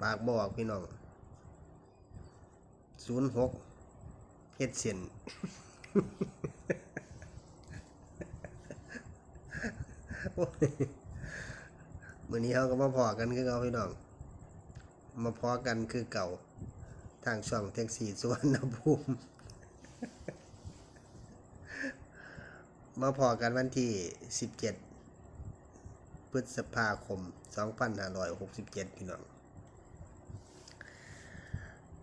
ปากบอกพี่น้องศูนย์หกเฮ็ดเส้นมือนี้เขาก็มาพอกันคือเก่าพี่น้อง มาพอกันคือเก่า ทางช่องแท็กซี่สวรรณภูมิ มาพอกันวันที่ 17 พฤษภาคม 2567 พี่น้อง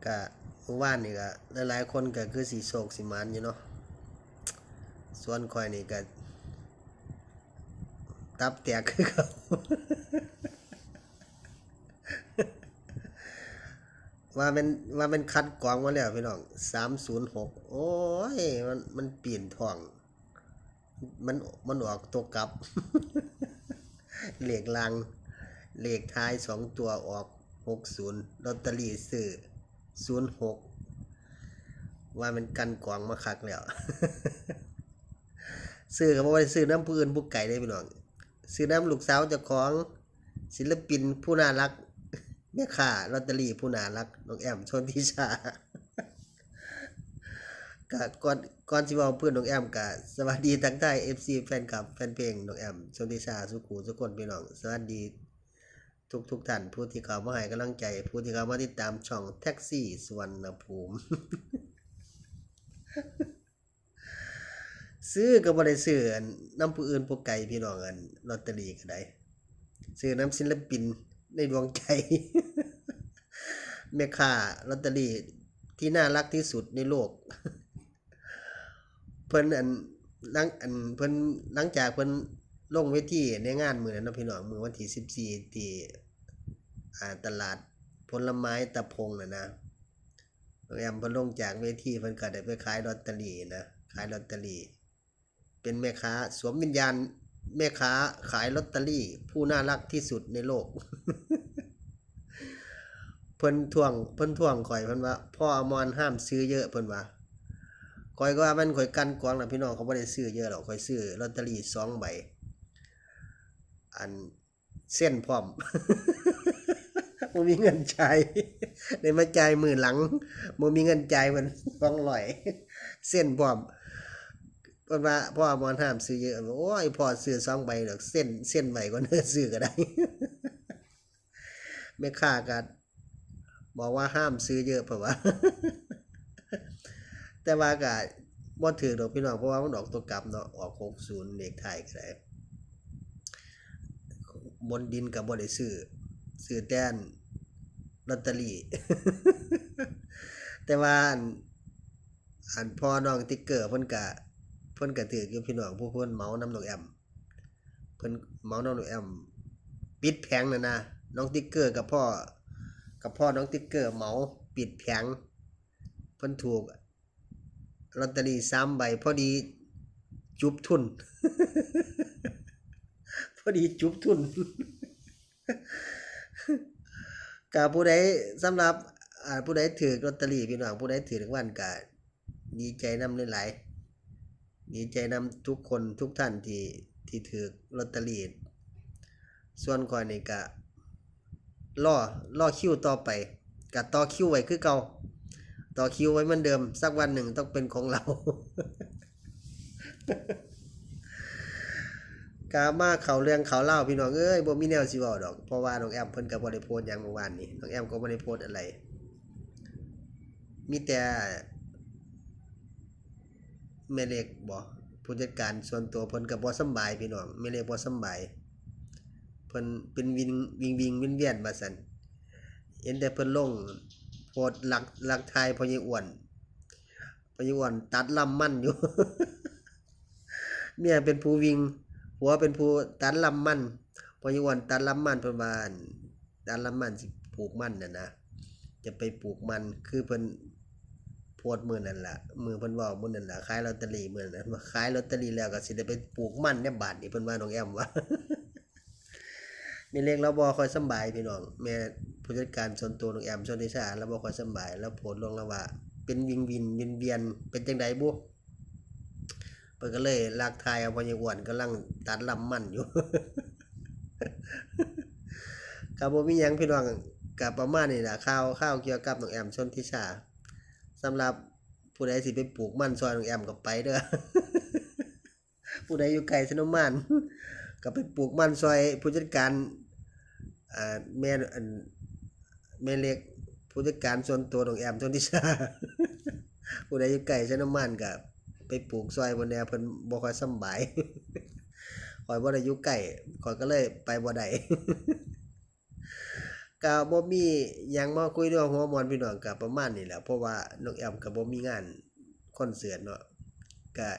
ก็เมื่อวานนี่ก็หลายๆคนก็คือสีโศกสีมันอยู่เนาะส่วนคอยนี่ก็ตับแตกคือเขาว่ามันว่ามันคัดกรองมาแล้วพี่น้องสามศูนย์หกโอ้ยมันมันเปลี่ยนท่อง มันมันออกตัวกลับ เหลขลังเลขท้ายสองตัวออกหกศูนย์ลอตเตอรี่ซื้อ ศูนย์หกว่ามันกันกรองมาคักแล้วซื้อก็บ่ได้ซื้อน้ำผู้อื่นผู้ไก่ได้พี่น้องซื้อน้ำลูกสาวเจ้าของศิลปินผู้น่ารักแม่ค้าลอตเตอรี่ผู้น่ารักน้องแอมชนทิชาก็ก่อนก่อนสิเว้าเพื่อนน้องแอมก็สวัสดีทักทาย FC แฟนคลับแฟนเพลงน้องแอมชนทิชาสุขูทุกคนพี่น้องสวัสดี ทุกทุกท่านผู้ที่เข้ามาให้กำลังใจ ผู้ที่เข้ามาติดตามช่องแท็กซี่สุวรรณภูมิ ซื้อก็บ่ได้ซื้อน้ำผู้อื่นผู้ไกลพี่น้องอันลอตเตอรี่ก็ได้ซื้อน้ำศิลปินในดวงใจแม่ค้าลอตเตอรี่ที่น่ารักที่สุดในโลก เพิ่นอันหลังอันเพิ่นหลังจากเพิ่น ลงเวทีในงานมือนั้นเนาะพี่น้องมือวันที่14ที่อ่าตลาดผลไม้ตะพงน่ะนะแอมเพิ่นลงจากเวทีเพิ่นก็ได้ไปขายลอตเตอรี่นะขายลอตเตอรี่ เป็นแม่ค้าสวมวิญญาณแม่ค้าขายลอตเตอรี่ ผู้น่ารักที่สุดในโลก เพิ่นทวงเพิ่นทวงข่อยเพิ่นว่า พ่ออมรห้ามซื้อเยอะเพิ่นว่าข่อยก็ว่ามันข่อยกันกวางนะพี่น้องเขาบ่ได้ซื้อเยอะหรอกข่อยซื้อลอตเตอรี่สองใบ อันเส้นพร้อมบ่มีเงินจ่ายได้มาจ่ายมือหลังบ่มีเงินจ่ายมัน200เส้นพร้อมเพิ่นว่าพ่ออมรห้ามซื้อเยอะโอ้ยพ่อซื้อสองใบดอกเส้นเส้นใบก็เนื้อซื้อก็ได้แม่ค้าก็บอกว่าห้ามซื้อเยอะเพราะว่า แต่ว่าก็บ่ถือดอกพี่น้องเพราะว่ามันออกตัวกลับเนาะออก60เลขไทยก็ได้ บนดินก็บ่ได้ซื้อซื้อแต่อันลอตเตอรี่แต่ว่าอันอันพ่อน้องติ๊กเกอร์เพิ่นก็เพิ่นก็ถืออยู่พี่น้องผู้เพิ่นเมาน้ำหน้องแอมเพิ่นเมาน้ำหน้องแอมปิดแผงน่ะนะน้องติ๊กเกอร์กับพ่อ กับพ่อน้องติ๊กเกอร์เมาปิดแผงเพิ่นถูกลอตเตอรี่สามใบพอดีจุบทุน อดีจุบทุนกับผู้ใดสำหรับอ่าผู้ใดถือลอตเตอรี่พี่น้องผู้ใดถือรางวัลก็ดีใจนำหลายๆดีใจนำทุกคนทุกท่านที่ที่ถือลอตเตอรี่ส่วนก่อนนี่ก็รอรอคิวต่อไปก็ต่อคิวไว้คือเก่าต่อคิวไว้เหมือนเดิม สักวันหนึ่งต้องเป็นของเรา กามาเขาเรื่องเขาเล่าพี่น้องเอ้ยบ่มีแนวสิเว้าดอกเพราะว่าน้องแอมเพิ่นก็บ่ได้โพสต์หยังเมื่อวานนี้น้องแอมก็บ่ได้โพสต์อะไร มีแต่แม่เล็กบ่ผู้จัดการส่วนตัวเพิ่นก็บ่สบายพี่น้องแม่เล็กบ่สบายเพิ่นเป็นวิงวิงวิงวินเวียนมาสั่นเห็นแต่เพิ่นลงโพสต์หลักหลักทายพอยังอ้วนพอยังอ้วนตัดลำมั่นอยู่เมียเป็นผู้วิง ผัวเป็นผู้ตัดลำมันพอยังอ้วนตัดลำมันเพิ่นว่าอั่นตัดลำมันสิปลูกมันน่ะนะจะไปปลูกมันคือเพิ่นโพสต์มื้อนั่นละมือเพิ่นว้ามือนั่นละขายลอตเตอรี่มือนั้นว่าขายลอตเตอรี่แล้วก็สิได้ไปปลูกมันในบานนี่เพิ่นว่าน้องแอมว่ามีเล็กเราบ่ค่อยสบายพี่น้องแม่ผู้จัดการส่วนตัวน้องแอมชนทิชาเราบ่ค่อยสบายแล้วโพสต์ลงแล้วว่าเป็นวิงวินวินเวียนเป็นจังไดบุ เพิ่นก็เลยลากทายเอาพอยายอ้วนกำลังตัดลำมันอยู่ก็บ่มีหยังพี่น้องกับประมาณนี้แหละข่าวข่าวเกี่ยวกับน้องแอมชนทิชาสำหรับผู้ใดสิไปปลูกมันซอยน้องแอมก็ไปเด้อผู้ใดอยู่ไกลสนมมันก็ไปปลูกมันซอยผู้จัดการอ่าแม่แม่เล็กผู้จัดการส่วนตัวน้องแอมชนทิชาผู้ใดอยู่ไกลสนมมันก็ ไปปลูกซอยบนแนวเพิ่นบ่ค่อยสบายข่อยบ่ได้อยู่ใกล้ข่อยก็เลยไปบ่ได้ก็บ่มีหยังมาคุยเรื่องหัวมวนพี่น้องก็ประมาณนี้แหละเพราะว่าน้องแอมก็บ่มีงานคอนเสิร์ตเนาะก็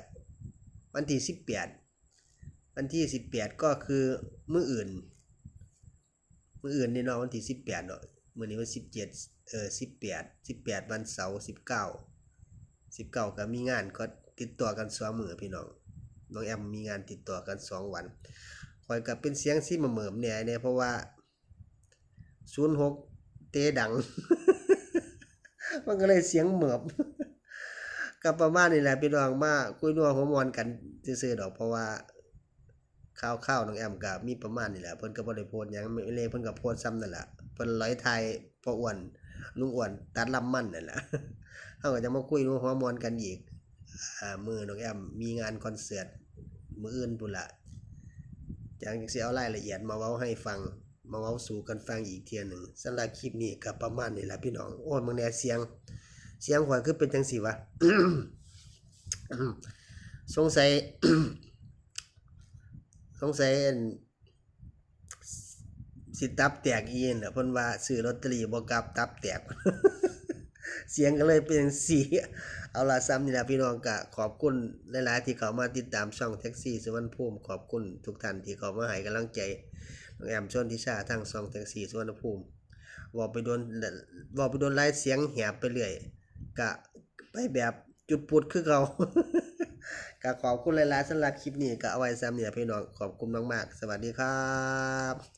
วันที่18วันที่18ก็คือมื้ออื่นมื้ออื่นนี่เนาะวันที่18เนาะมื้อนี้วัน17เอ่อ18 18วันเสาร์19 19ก็มีงานก็ ติดต่อกันสองมือพี่น้องน้องแอมมีงานติดต่อกันสองวันข่อยก็เป็นเสียงสิมาเหมิมๆแหน่เนี่ยเพราะว่าศูนย์หกเตะดัง มันก็เลยเสียงเหมือบกับประมาณนี้แหละพี่น้องมาคุยนัวหัวมวนกันซื่อๆดอกเพราะว่าข่าวข้าวน้องแอมก็มีประมาณนี้แหละเพิ่นก็บ่ได้โพสยังไม่เลยเพิ่นก็โพสซ้ำนั่นแหละเพิ่นร้อยไทยพออ้วนลุงอ้วนตัดลำมันนั่นแหละเฮาก็จะมาคุยนัวหัวมวนกันอีก มือน้องแอมมีงานคอนเสิร์ตมืออื่นพุ่นละจังสิเอารายละเอียดมาเว้าให้ฟัง มาเว้าสู่กันฟังอีกเทียหนึ่งสำหรับคลิปนี้ก็ประมาณนี้แหละพี่น้องโอ้มึงแน่เสียง เสียงข่อยคือเป็นจังสีวะสงสัยสงสัยสิตับแตกอีนน่ะเพิ่นว่าซื้อลอตเตอรี่บ่กลับตับแตก เสียงก็เลยเป็นจังซี่เอาละซ้ำนี่ล่ะพี่น้องก็ขอบคุณหลายๆที่เข้ามาติดตามช่องแท็กซี่สุวรรณภูมิขอบคุณทุกท่านที่เข้ามาให้กำลังใจน้องแอมชนทิชาทั้งสองแทั้งสี่สุวรรณภูมิบอกไปโดนบอกไปโดนไล่เสียงแหบไปเรื่อยกะไปแบบจุดปุดคือเขากะขอบคุณหลายๆสำหรับคลิปนี้ก็เอาไว้ซ้ำเนี่ยพี่น้องขอบคุณมากๆ สวัสดีครับ